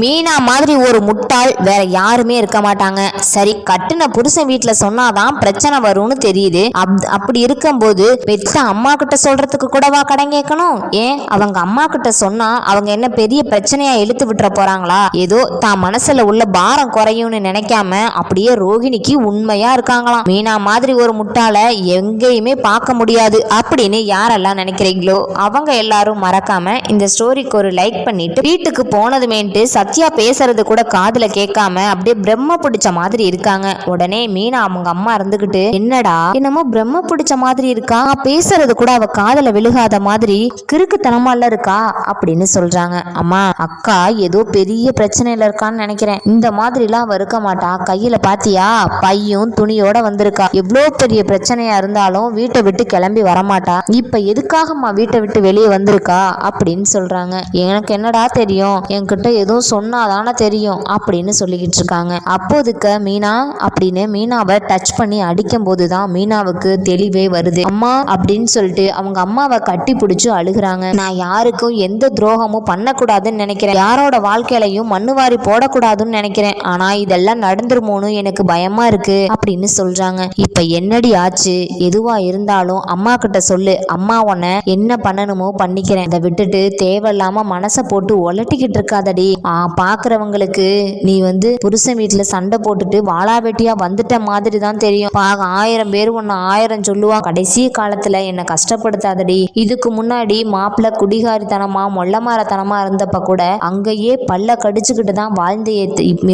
மீனா மாதிரி ஒரு முட்டாள் வேற யாருமே இருக்க மாட்டாங்க. சரி கட்டுன புருஷன் வீட்டுல சொன்னாதான் பிரச்சனை வரும்னு தெரியுது. அப்- அப்படி இருக்கும்போது பெத்த அம்மா கிட்ட சொல்றதுக்கு கூடவா கடன் கேட்கணும்? ஏன்? அவங்க அம்மா கிட்ட சொன்னா அவங்க என்ன பெரிய பிரச்சனையா இழுத்து விட்டுற போறாங்களா? ஏதோ தான் மனசுல உள்ள பாரம் குறையும்னு நினைக்காம அப்படியே ரோகிணிக்கு உண்மையா இருக்காங்களாம். மீனா மாதிரி ஒரு முட்டாளை எங்கேயுமே பார்க்க முடியாது அப்படின்னு யாரெல்லாம் நினைக்கிறீங்களோ அவங்க எல்லாரும் மறக்காம இந்த ஸ்டோரிக்கு ஒரு லைக் பண்ணிட்டு வீட்டுக்கு போனதுமேன்ட்டு சத் சத்யா பேசுறது கூட காதுல கேட்காம அப்படியே பிரம்ம பிடிச்ச மாதிரி இருக்காங்க. உடனே மீனா அவங்க அம்மா இருந்துகிட்டு என்னடா என்னமோ பிரம்ம பிடிச்ச மாதிரி இருக்கா? பேசுறது கூட அவ காதல விழுகாத மாதிரி கிறுக்குத்தனமால இருக்கா? அப்படின்னு சொல்றாங்க. அம்மா அக்கா ஏதோ பெரிய பிரச்சனையில இருக்கான்னு நினைக்கிறேன். இந்த மாதிரிலாம் அவ இருக்க மாட்டா. கையில பாத்தியா? பையும் துணியோட வந்திருக்கா. எவ்வளோ பெரிய பிரச்சனையா இருந்தாலும் வீட்டை விட்டு கிளம்பி வரமாட்டா. இப்ப எதுக்காகம்மா வீட்டை விட்டு வெளியே வந்திருக்கா? அப்படின்னு சொல்றாங்க. எனக்கு என்னடா தெரியும்? என்கிட்ட எதுவும் சொன்னாதானே தெரியும் அப்படின்னு சொல்லிக்கிட்டு இருக்காங்க அப்போதுக்கு மீனா அப்படின்னு மீனாவை டச் பண்ணி அடிக்கும் போதுதான் மீனாவுக்கு தெளிவே வருது. அம்மா அப்படின்னு சொல்லிட்டு அவங்க அம்மாவை கட்டி பிடிச்சு அழுகுறாங்க. நான் யாருக்கும் எந்த துரோகமும் பண்ணக்கூடாதுன்னு நினைக்கிறேன். யாரோட வாழ்க்கையிலையும் மண்ணு வாரி போடக்கூடாதுன்னு நினைக்கிறேன். ஆனா இதெல்லாம் நடந்துருமோன்னு எனக்கு பயமா இருக்கு அப்படின்னு சொல்றாங்க. இப்ப என்னடி ஆச்சு? எதுவா இருந்தாலும் அம்மா கிட்ட சொல்லு. அம்மா உன்னை என்ன பண்ணணுமோ பண்ணிக்கிறேன். அதை விட்டுட்டு தேவையில்லாம மனசை போட்டு ஒலட்டிக்கிட்டு இருக்காதடி. பார்க்குறவங்களுக்கு பாக்குறவங்களுக்கு நீ வந்து புருஷன் வீட்டுல சண்டை போட்டுட்டு வாளா வெட்டியா வந்துட்ட மாதிரி தான் தெரியும். பாக ஆயிரம் பேர் ஒன்று ஆயிரம் சொல்லுவா. கடைசி காலத்துல என்னை கஷ்டப்படுத்தாதடி. இதுக்கு முன்னாடி மாப்பிள்ளை குடிகாரித்தனமா மொல்லமாரத்தனமா இருந்தப்ப கூட அங்கேயே பல்ல கடிச்சுக்கிட்டு தான் வாழ்ந்து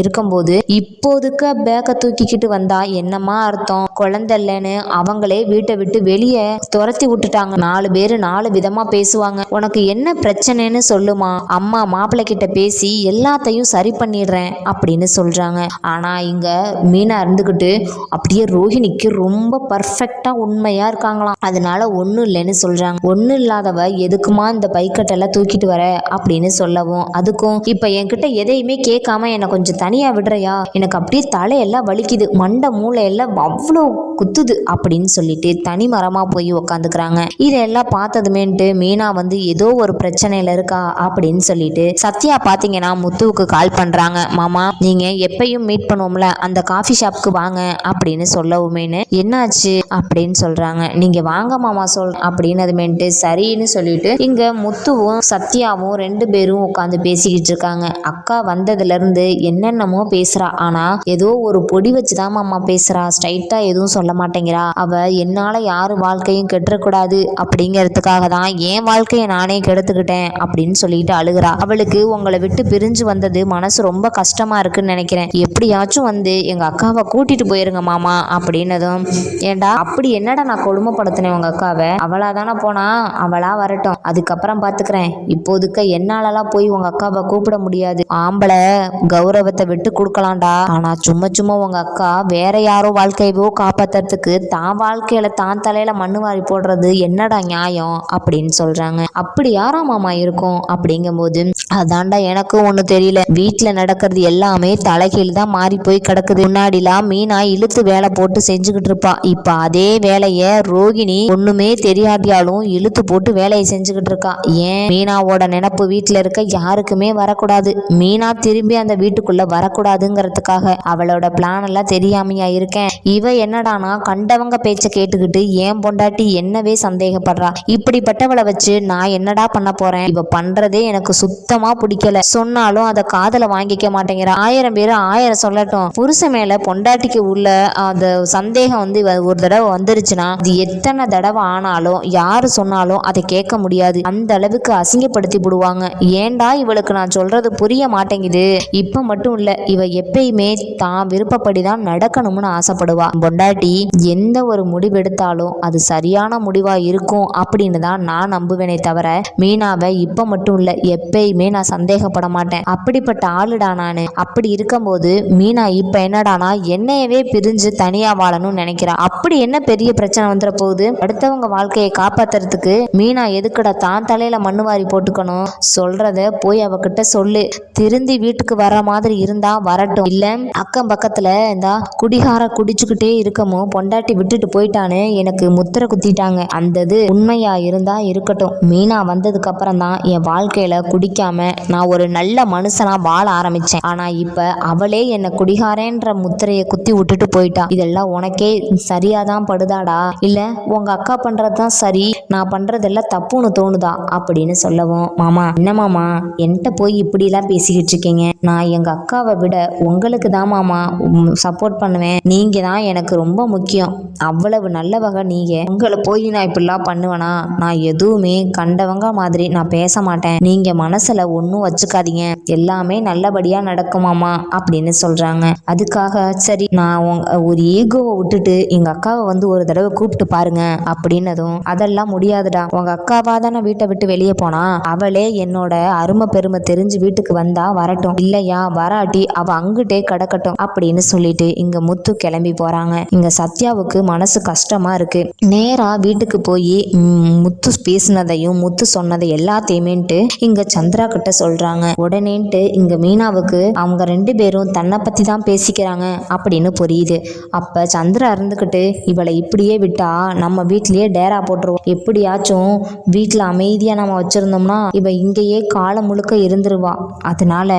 இருக்கும் போது இருக்கும்போது இப்போதுக்கு பேக்க தூக்கிக்கிட்டு வந்தா என்னமா அர்த்தம்? குழந்தை இல்லைன்னு அவங்களே வீட்டை விட்டு வெளியே துரத்தி விட்டுட்டாங்க. நாலு பேர் நாலு விதமா பேசுவாங்க. உனக்கு என்ன பிரச்சனைன்னு சொல்லுமா? அம்மா மாப்பிள்ளை கிட்ட பேசி எல்லாத்தையும் சரி பண்ணிடுறேன் அப்படின்னு சொல்கிறாங்க ஆனால் இங்கே மீனா இருந்துக்கிட்டு அப்படியே ரோஹிணிக்கு ரொம்ப பர்ஃபெக்டாக உண்மையாக இருக்காங்களாம். அதனால ஒன்றும் இல்லைன்னு சொல்கிறாங்க ஒன்றும் இல்லாதவ எதுக்குமா இந்த பைக்கட்டெல்லாம் தூக்கிட்டு வர அப்படின்னு சொல்லவும் அதுக்கும் இப்போ என்கிட்ட எதையுமே கேட்காம என்னை கொஞ்சம் தனியாக விடுறையா? எனக்கு அப்படியே தலையெல்லாம் வலிக்குது மண்டை மூளையெல்லாம் அவ்வளோ குத்துது அப்படின்னு சொல்லிட்டு தனி மரமாக போய் உக்காந்துக்கிறாங்க. இதெல்லாம் பார்த்ததுமேன்ட்டு மீனா வந்து ஏதோ ஒரு பிரச்சனையில் இருக்கா அப்படின்னு சொல்லிட்டு சத்யா பார்த்தீங்கன்னா முத்துவுக்கு கால் பண்றாங்க. மாமா நீங்க எப்பயும் மீட் பண்ணுவோம்ல அந்த காஃபி ஷாப்க்கு வாங்க அப்படின்னு சொல்லவுமேனு என்னாச்சு? அப்படின்னு சொல்றாங்க. நீங்க வாங்க மாமா சொல் அப்படின்னு அதுமேன்ட்டு சரின்னு சொல்லிட்டு இங்க முத்துவும் சத்யாவும் ரெண்டு பேரும் உட்காந்து பேசிக்கிட்டு இருக்காங்க. அக்கா வந்ததுல இருந்து என்னென்னமோ பேசுறா. ஆனா ஏதோ ஒரு பொடி வச்சுதான் மாமா பேசுறா. ஸ்ட்ரைட்டா எதுவும் சொல்ல மாட்டேங்கிறா. அவ என்னால யாரு வாழ்க்கையும் கெட்டுறக்கூடாது அப்படிங்கிறதுக்காக தான் என் வாழ்க்கையை நானே கெடுத்துக்கிட்டேன் அப்படின்னு சொல்லிட்டு அழுகுறா. அவளுக்கு உங்களை விட்டு பிரிஞ்சு வந்தது. மனசு ரொம்ப கஷ்டமா இருக்குன்னு நினைக்கிறேன். எப்படியாச்சும் வந்து எங்க அக்காவை கூட்டிட்டு போயிருங்க மாமா அப்படின்னதும் ஏண்டா அப்படி என்னடா நான் கொடுமைப்படுத்தினேன் உங்க அக்காவை? அவளா தானே போனா? அவளா வரட்டும். அதுக்கப்புறம் பாத்துக்கிறேன். இப்போதுக்கு என்னாலலாம் போய் உங்க அக்காவை கூப்பிட முடியாது. ஆம்பளை கௌரவத்தை விட்டு கொடுக்கலாம்டா. ஆனா சும்மா சும்மா உங்க அக்கா வேற யாரோ வாழ்க்கையவோ காப்பாத்துறதுக்கு தான் வாழ்க்கையில தான் தலையில மண்ணு வாரி போடுறது என்னடா நியாயம்? அப்படின்னு சொல்றாங்க. அப்படி யாரா மாமா இருக்கும்? அப்படிங்கும்போது அதான்டா எனக்கும் ஒண்ணு தெரியல. வீட்டுல நடக்கிறது எல்லாமே தலைகீழ் தான் மாறி போய் கிடக்குது. முன்னாடிலாம் மீனா இழுத்து வேலை போட்டு செஞ்சுக்கிட்டு இருப்பா. இப்ப அதே வேலைய ரோகிணி ஒண்ணுமே தெரியாட்டியாலும் இழுத்து போட்டு வேலையை செஞ்சுக்கிட்டு இருக்கா. ஏன்? மீனாவோட நினப்பு வீட்டுல இருக்க யாருக்குமே வரக்கூடாது. மீனா திரும்பி அந்த வீட்டுக்குள்ள வரக்கூடாதுங்கிறதுக்காக அவளோட பிளான் எல்லாம் தெரியாமையா இருக்கேன். இவ என்னடானா கண்டவங்க பேச்ச கேட்டுக்கிட்டு ஏன் பொண்டாட்டி என்னவே சந்தேகப்படுறா. இப்படிப்பட்டவளை வச்சு நான் என்னடா பண்ண போறேன்? இவ பண்றதே எனக்கு சுத்தமா பிடிக்கல. சொன்னாலும் அதை காதல வாங்கிக்க மாட்டேங்கிறா. ஆயிரம் பேர் ஆயிரம் சொல்லட்டும். புருஷன் மேல பொண்டாட்டிக்கு உள்ள அந்த சந்தேகம் வந்து இவ ஒரு தடவை வந்துருச்சுன்னா அது எத்தனை தடவை ஆனாலும் யாரு சொன்னாலும் அதை கேட்க முடியாது. அந்த அளவுக்கு அசிங்கப்படுத்தி விடுவாங்க ஏன்டா இவளுக்கு நான் சொல்றது புரிய மாட்டேங்குது? இப்ப மட்டும் இல்ல இவ எப்பயுமே தான் விருப்பப்படி தான் நடக்கணும்னு ஆசைப்படுவா. பொண்டாட்டி எந்த ஒரு முடிவெடுத்தாலும் அது சரியான முடிவா இருக்கும் அப்படின்னு தான் நான் நம்புவேனே தவிர மீனாவை இப்ப மட்டும் இல்ல எப்பயுமே நான் சந்தேகப்பட மாட்டேன். அப்படிப்பட்ட ஆளுடா நான். அப்படி இருக்கும்போது மீனா இப்ப என்னடானா என்னையவே பிரிஞ்சு தனியா வாழணும்னு நினைக்கிறா. அப்படி என்ன பெரிய பிரச்சனை வந்துட போகுது? அடுத்தவங்க வாழ்க்கையை காப்பாத்துறதுக்கு மீனா எதுக்குடா தான் தலையில மண்ணு வாரி போட்டுக்கணும்? சொல்றத போய் அவகிட்ட சொல்லு. திருந்தி வீட்டுக்கு வர மாதிரி இருந்தா வரட்டும். இல்ல அக்கம் பக்கத்துல இந்த குடிகார குடிச்சுக்கிட்டே இருக்கமோ பொண்டாட்டி விட்டுட்டு போயிட்டான்னு எனக்கு முத்திரை குத்திட்டாங்க. அந்த இது உண்மையா இருந்தா இருக்கட்டும். மீனா வந்ததுக்கு அப்புறம் தான் என் வாழ்க்கையில குடிக்காம நான் ஒரு நல்ல மனுஷனா வாழ ஆரம்பிச்சேன். ஆனா இப்ப அவளே என்னை குடிகாரன்ற முத்திரையை குத்தி விட்டுட்டு போயிட்டா. இதெல்லாம் உனக்கே சரியாதான் படுதாடா. இல்ல உங்க அக்கா பண்றதுதான் சரி. நான் பண்றதெல்லாம் தப்புன்னு தோணுதா? அப்படின்னு சொல்லவும் மாமா என்ன மாமா? என்கிட்ட போய் இப்படிலாம் பேசிக்கிட்டு இருக்கீங்க. நான் எங்க அக்காவை விட உங்களுக்கு தான் மாமா சப்போர்ட் பண்ணுவேன். நீங்க தான் எனக்கு ரொம்ப முக்கியம். அவ்வளவு நல்லவங்க நீங்க உங்களை போய் நான் இப்படிலாம் பண்ணுவேனா? நான் எதுவுமே கண்டவங்க மாதிரி நான் பேச மாட்டேன். நீங்க மனசுல ஒன்றும் வச்சுக்காதீங்க. எல்லாமே நல்லபடியா நடக்குமாமா அப்படின்னு சொல்றாங்க. அதுக்காக சரி நான் ஒரு ஈகோவை விட்டுட்டு எங்க அக்காவை வந்து ஒரு தடவை கூப்பிட்டு பாருங்க அப்படின்னதும் அதெல்லாம் முடியாதுடா. உங்க அக்காவா தானே வீட்டை விட்டு வெளியே போனா? அவளே என்னோட அருமை பெருமை தெரிஞ்சு வீட்டுக்கு வந்தா வரட்டும். இல்லையா வராட்டி அவ அங்கிட்டே கிடக்கட்டும் அப்படின்னு சொல்லிட்டு இங்க முத்து கிளம்பி போறாங்க. இங்க சத்யாவுக்கு மனசு கஷ்டமா இருக்கு. நேரா வீட்டுக்கு போய் முத்து பேசினதையும் முத்து சொன்னதை எல்லாத்தையுமேன்ட்டு இங்க சந்திரா கிட்ட சொல்றாங்க. உடனேன்ட்டு இங்கே மீனாவுக்கு அவங்க ரெண்டு பேரும் தன்னை பற்றி தான் பேசிக்கிறாங்க அப்படின்னு புரியுது. அப்போ சந்திரா இருந்துக்கிட்டு இவளை இப்படியே விட்டா நம்ம வீட்லயே டேரா போட்டுருவோம். எப்படியாச்சும் வீட்டில் அமைதியாக நம்ம வச்சிருந்தோம்னா இவ இங்கேயே காலம் முழுக்க இருந்துருவா. அதனால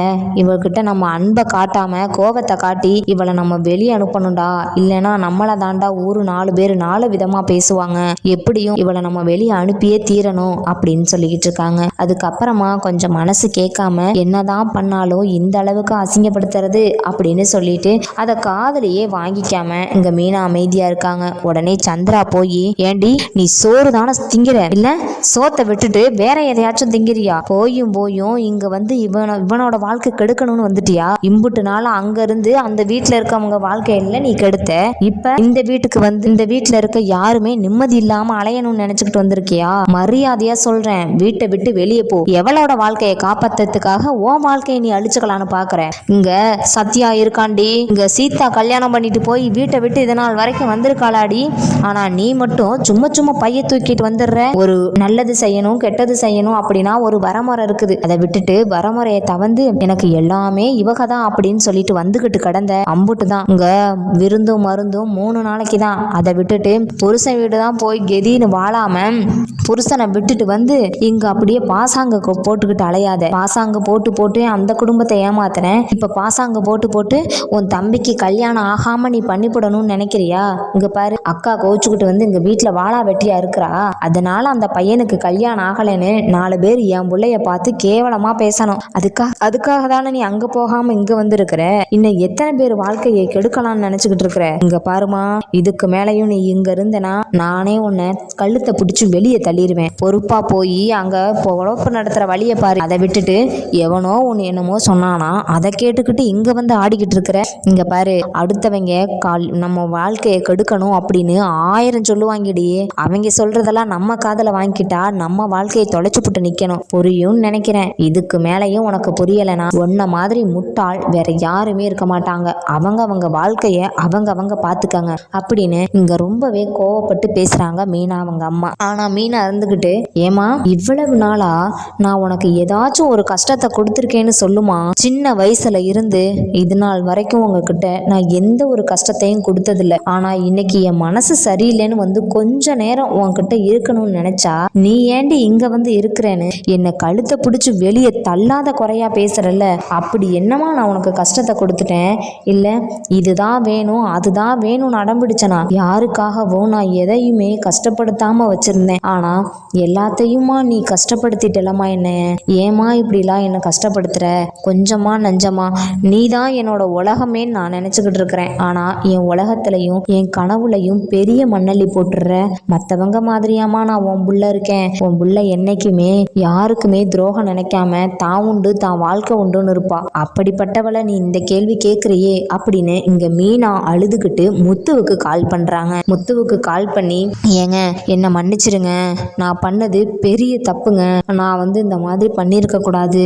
இவர்கிட்ட நம்ம அன்பை காட்டாம கோபத்தை காட்டி இவளை நம்ம வெளியே அனுப்பணும்டா. இல்லைன்னா நம்மளை தாண்டா ஊரு நாலு பேர் நாலு விதமாக பேசுவாங்க. எப்படியும் இவளை நம்ம வெளியே அனுப்பியே தீரணும் அப்படின்னு சொல்லிக்கிட்டு இருக்காங்க. அதுக்கப்புறமா கொஞ்சம் மனசு கேட்காம என்ன என்னதான் பண்ணாலும் இந்த அளவுக்கு அசிங்கப்படுத்துறது அப்படின்னு சொல்லிட்டு அதை காதலியே வாங்கிக்காம இங்க மீனா அமைதியா இருக்காங்க. உடனே சந்திரா போய் ஏண்டி நீ சோறு தானே திங்கிற? இல்ல சோத்தை விட்டுட்டு வேற எதையாச்சும் திங்கிறியா? போயும் போயும் இங்க வந்து இவன இவனோட வாழ்க்கை கெடுக்கணும்னு வந்துட்டியா? இம்புட்டு நாள் அங்க இருந்து அந்த வீட்டுல இருக்கவங்க வாழ்க்கையில நீ கெடுத்த. இப்ப இந்த வீட்டுக்கு வந்து இந்த வீட்டுல இருக்க யாருமே நிம்மதி இல்லாம அலையணும்னு நினைச்சுக்கிட்டு வந்திருக்கியா? மரியாதையா சொல்றேன். வீட்டை விட்டு வெளியே போ. எவளோட வாழ்க்கையை காப்பாத்துறதுக்காக உன் வாழ்க்கையை நீ அழிச்சுக்கலான்னு பார்க்குறேன். இங்க சத்யா இருக்காண்டி இங்க சீதா கல்யாணம் பண்ணிட்டு போய் வீட்டை விட்டு இது நாள் வரைக்கும் வந்திருக்காளாடி. ஆனா நீ மட்டும் சும்மா சும்மா பைய தூக்கிட்டு வந்துடுற. ஒரு நல்லது செய்யணும் கெட்டது செய்யணும் அப்படின்னா ஒரு வரமுறை இருக்குது. அதை விட்டுட்டு வரமுறையை தவந்து எனக்கு எல்லாமே இவக தான் அப்படின்னு சொல்லிட்டு வந்துகிட்டு கடந்த அம்புட்டு தான் இங்க விருந்தும் மருந்தும் மூணு நாளைக்கு தான் அதை விட்டுட்டு புருஷன் வீடு தான் போய் கெதின்னு வாழாம புருஷனை விட்டுட்டு வந்து இங்க அப்படியே பாசாங்க போட்டுக்கிட்டு அலையாத. பாசாங்க போட்டு போட்டு அந்த குடும்பத்தை ஏமாத்தினேன் இப்போ பாசாங்க போட்டு போட்டு உன் தம்பிக்கு கல்யாணம் ஆகாம நீ பண்ணிவிடணும்னு நினைக்கிறியா? இங்க பாரு அக்கா கோச்சுக்கிட்டு வந்து இங்க வீட்டுல வாழா வெட்டியா இருக்கிறா. அதனால அந்த பையனுக்கு கல்யாணம் ஆகலைன்னு நாலு பேர் என் பிள்ளைய பார்த்து கேவலமா பேசணும். அதுக்காக அதுக்காக தானே நீ அங்க போகாம இங்க வந்திருக்கிற? இன்னும் எத்தனை பேர் வாழ்க்கையை கெடுக்கலாம்னு நினைச்சுக்கிட்டு இருக்கிற? இங்க பாருமா இதுக்கு மேலையும் நீ இங்க இருந்தனா நானே உன்னை கழுத்தை பிடிச்சி வெளியே தள்ளிடுவேன் பொறுப்பா போய் அங்க பொழப்பு நடத்துற வழியை பாரு. அதை விட்டுட்டு எவனோ ஒன்று என்னமோ சொன்னானா அதை கேட்டுக்கிட்டு இங்கே வந்து ஆடிக்கிட்டு இருக்கிற இங்கே பாரு அடுத்தவங்க கால் நம்ம வாழ்க்கையை கெடுக்கணும் அப்படின்னு ஆயிரம் சொல்லுவாங்கடி. அவங்க சொல்றதெல்லாம் நம்ம காதில் வாங்கிக்கிட்டா நம்ம வாழ்க்கையை தொலைச்சு போட்டு நிற்கணும் புரியும்னு நினைக்கிறேன். இதுக்கு மேலேயும் உனக்கு புரியலைனா உன்ன மாதிரி முட்டாள் வேற யாருமே இருக்க மாட்டாங்க. அவங்க அவங்க வாழ்க்கைய அவங்க அவங்க பாத்துக்கங்க அப்படின்னு இங்க ரொம்பவே கோவப்பட்டு பேசுறாங்க மீனா அவங்க அம்மா. ஆனா மீனா இருந்துகிட்டு ஏமா இவ்வளவு நாளா நான் உனக்கு ஏதாச்சும் ஒரு கஷ்டத்தை கொடுத்து கொடுத்துருக்கேன்னு சொல்லுமா? சின்ன வயசுல இருந்து இது நாள் வரைக்கும் உங்ககிட்ட நான் எந்த ஒரு கஷ்டத்தையும் கொடுத்ததில்ல. ஆனா இன்னைக்கு என் மனசு சரியில்லைன்னு வந்து கொஞ்ச நேரம் உன்கிட்ட இருக்கணும்னு நினைச்சா நீ ஏண்டி இங்க வந்து இருக்கிறேன்னு? என்னை கழுத்தை பிடிச்சி வெளியே தள்ளாத குறையா பேசுறல்ல. அப்படி என்னமா நான் உனக்கு கஷ்டத்தை கொடுத்துட்டேன்? இல்ல இதுதான் வேணும் அதுதான் வேணும்னு அடம்பிடிச்சனா யாருக்காகவும் நான் எதையுமே கஷ்டப்படுத்தாம வச்சிருந்தேன். ஆனா எல்லாத்தையுமா நீ கஷ்டப்படுத்திட்டலமா என்ன ஏமா இப்படிலாம் என்ன கஷ்ட கஷ்டப்படுத்துற. கொஞ்சமா நஞ்சமா. நீ தான் என்னோட உலகமே நான் நினைச்சுக்கிட்டு இருக்கிறேன். ஆனா என் உலகத்திலையும் என் கனவுலையும் பெரிய மண்ணள்ளி போட்டுடுற. மத்தவங்க மாதிரியாமா நான் உன் புள்ள இருக்கேன். உன் புள்ள என்னைக்குமே யாருக்குமே துரோகம் நினைக்காம தான் உண்டு தான் வாழ்க்கை உண்டுன்னு இருப்பா. அப்படிப்பட்டவளை நீ இந்த கேள்வி கேட்குறியே அப்படின்னு இங்க மீனா அழுதுகிட்டு முத்துவுக்கு கால் பண்றாங்க. முத்துவுக்கு கால் பண்ணி ஏங்க என்னை மன்னிச்சிருங்க. நான் பண்ணது பெரிய தப்புங்க. நான் வந்து இந்த மாதிரி பண்ணியிருக்க கூடாது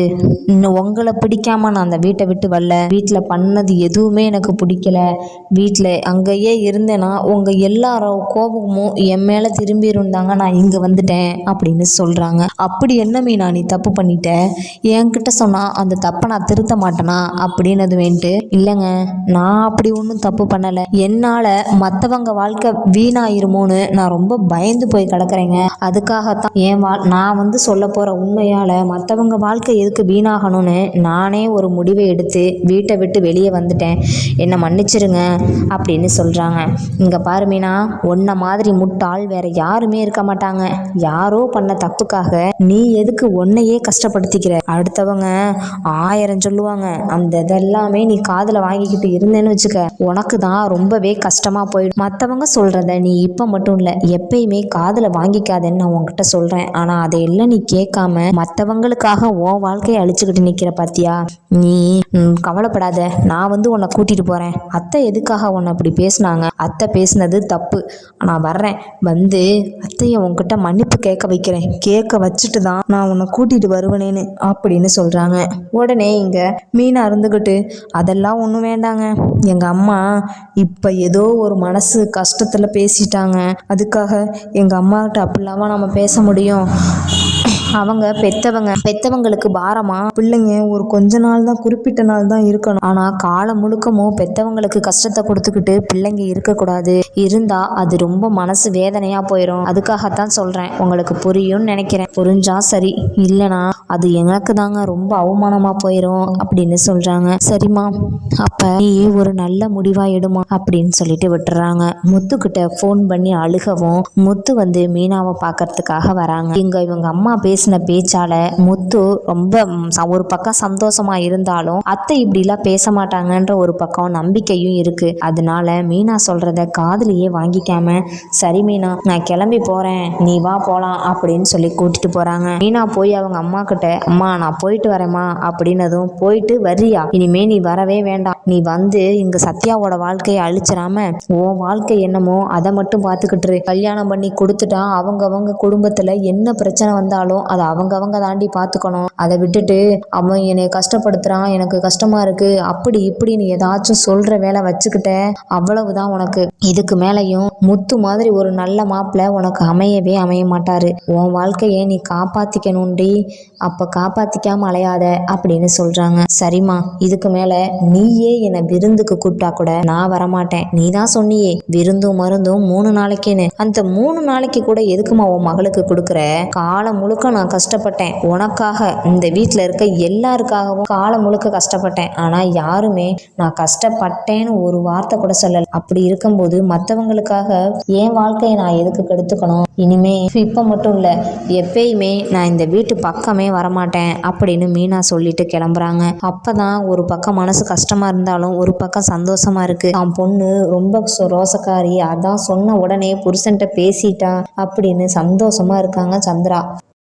இன்னும் உங்களை பிடிக்காம நான் அந்த வீட்டை விட்டு வரல. வீட்டில் பண்ணது எதுவுமே எனக்கு பிடிக்கல. வீட்டில் அங்கேயே இருந்தேன்னா உங்கள் எல்லாரும் கோபமும் என் மேலே திரும்பி இருந்தாங்க நான் இங்கே வந்துட்டேன் அப்படின்னு சொல்கிறாங்க அப்படி என்ன மீனா நீ தப்பு பண்ணிட்டேன் என்கிட்ட சொன்னால் அந்த தப்பை நான் திருத்த மாட்டேனா? அப்படின்னது வேண்ட்டு இல்லைங்க நான் அப்படி ஒன்றும் தப்பு பண்ணலை. என்னால் மற்றவங்க வாழ்க்கை வீணாயிருமோன்னு நான் ரொம்ப பயந்து போய் கிடக்குறேங்க. அதுக்காகத்தான் என் வா நான் வந்து சொல்ல போகிற உண்மையால் மற்றவங்க வாழ்க்கை எதுக்கு வீணாக ஆகணும்னு நானே ஒரு முடிவை எடுத்து வீட்டை விட்டு வெளியே வந்துட்டேன். என்னை மன்னிச்சிருங்க அப்படின்னு சொல்கிறாங்க இங்கே பாரு மீனா மாதிரி முட்டாள் வேற யாருமே இருக்க மாட்டாங்க. யாரோ பண்ண தப்புக்காக நீ எதுக்கு உன்னையே கஷ்டப்படுத்திக்கிற? அடுத்தவங்க ஆயிரம் சொல்லுவாங்க. அந்த இதெல்லாமே நீ காதில் வாங்கிக்கிட்டு இருந்தேன்னு வச்சுக்க. உனக்கு தான் ரொம்பவே கஷ்டமாக போயிடும். மற்றவங்க சொல்கிறத நீ இப்போ மட்டும் இல்லை எப்பயுமே காதில் வாங்கிக்காதேன்னு நான் உங்ககிட்ட சொல்கிறேன் ஆனால் அதையெல்லாம் நீ கேட்காம மற்றவங்களுக்காக உன் வாழ்க்கையை அழிச்சுக்கிட்டு நிற்கிற பாத்தியா? நீ கவலைப்படாத. நான் வந்து உன்னை கூட்டிகிட்டு போகிறேன் அத்தை எதுக்காக உன்னை அப்படி பேசுனாங்க? அத்தை பேசினது தப்பு. நான் வர்றேன். வந்து அத்தையை உன்கிட்ட மன்னிப்பு கேட்க வைக்கிறேன். கேட்க வச்சுட்டு தான் நான் உன்னை கூட்டிகிட்டு வருவனேன்னு அப்படின்னு சொல்கிறாங்க உடனே இங்கே மீனை இருந்துக்கிட்டு அதெல்லாம் ஒன்றும் வேண்டாங்க. எங்கள் அம்மா இப்போ ஏதோ ஒரு மனசு கஷ்டத்தில் பேசிட்டாங்க. அதுக்காக எங்கள் அம்மாகிட்ட அப்படிலாமா நம்ம பேச முடியும்? அவங்க பெத்தவங்க பெத்தவங்களுக்கு பாரமா? பிள்ளைங்க ஒரு கொஞ்ச நாள் தான் குறிப்பிட்ட நாள் தான் இருக்கணும். ஆனா காலம் முழுக்கமும் பெத்தவங்களுக்கு கஷ்டத்தை கொடுத்துக்கிட்டு பிள்ளைங்க இருக்கக்கூடாது. இருந்தா அது ரொம்ப மனசு வேதனையா போயிடும் அதுக்காகத்தான் சொல்றேன். உங்களுக்கு புரியும்னு நினைக்கிறேன். புரிஞ்சா சரி. இல்லனா அது எனக்கு தாங்க ரொம்ப அவமானமா போயிடும் அப்படின்னு சொல்றாங்க. சரிம்மா அப்ப நீ ஒரு நல்ல முடிவா எடுமா அப்படின்னு சொல்லிட்டு விட்டுறாங்க. முத்துக்கிட்ட ஃபோன் பண்ணி அழுகவும் முத்து வந்து மீனாவை பார்க்கறதுக்காக வராங்க. இங்க இவங்க அம்மா பேசின பேச்சால முத்து ரொம்ப ஒரு பக்கம் சந்தோஷமா இருந்தாலும் அத்தை இப்படிலாம் பேச மாட்டாங்கன்ற ஒரு பக்கம் நம்பிக்கையும் இருக்கு. அதனால மீனா சொல்றத காதலியே வாங்கிக்காம சரி மீனா நான் கிளம்பி போறேன். நீ வா போலாம் அப்படின்னு சொல்லி கூட்டிட்டு போறாங்க. மீனா போய் அவங்க அம்மா கிட்ட அம்மா நான் போயிட்டு வரேம்மா அப்படின்னதும் போயிட்டு வர்றியா? இனிமே நீ வரவே வேண்டாம். நீ வந்து இங்க சத்யாவோட வாழ்க்கையை அழிச்சிடாம உன் வாழ்க்கை என்னமோ அதை மட்டும் பார்த்துக்கிட்டு கல்யாணம் பண்ணி கொடுத்துட்டா அவங்க அவங்க குடும்பத்துல என்ன பிரச்சனை வந்தாலும் அதை அவங்க அவங்க தாண்டி பார்த்துக்கணும். அதை விட்டுட்டு அவன் என்னை கஷ்டப்படுத்துறான் எனக்கு கஷ்டமா இருக்கு. அப்படி இப்படின்னு ஏதாச்சும் சொல்ற வேலை வச்சுக்கிட்ட அவ்வளவுதான் உனக்கு. இதுக்கு மேலையும் முத்து மாதிரி ஒரு நல்ல மாப்பிள உனக்கு அமையவே அமைய மாட்டாரு. உன் வாழ்க்கையை நீ காப்பாத்திக்கணும்டி. அப்ப காப்பாத்திக்காம அலையாத அப்படின்னு சொல்றாங்க. சரிம்மா இதுக்கு மேல நீயே என்னை விருந்துக்கு கூப்பிட்டா கூட நான் வரமாட்டேன். நீ தான் சொன்னியே விருந்தும் மருந்தும் மூணு நாளைக்குன்னு. அந்த மூணு நாளைக்கு கூட எதுக்குமா உன் மகளுக்கு கொடுக்குற? காலம் முழுக்க நான் கஷ்டப்பட்டேன். உனக்காக இந்த வீட்டில் இருக்க எல்லாருக்காகவும் காலம் முழுக்க கஷ்டப்பட்டேன். ஆனால் யாருமே நான் கஷ்டப்பட்டேன்னு ஒரு வார்த்தை கூட சொல்லல. அப்படி இருக்கும்போது மற்றவங்களுக்காக என் வாழ்க்கையை நான் எதுக்கு கெடுத்துக்கணும்? இனிமே இப்போ மட்டும் இல்லை எப்பயுமே நான் இந்த வீட்டு பக்கமே வரமாட்டேன் அப்படின்னு மீனா சொல்லிட்டு கிளம்புறாங்க. அப்பதான் ஒரு பக்கம் மனசு கஷ்டமா இருந்தாலும் ஒரு பக்கம் சந்தோஷமா இருக்கு. அவன் பொண்ணு ரொம்ப ரோசக்காரி. அதான் சொன்ன உடனே புருஷன்ட்ட பேசிட்டா அப்படின்னு சந்தோஷமா இருக்காங்க சந்திரா.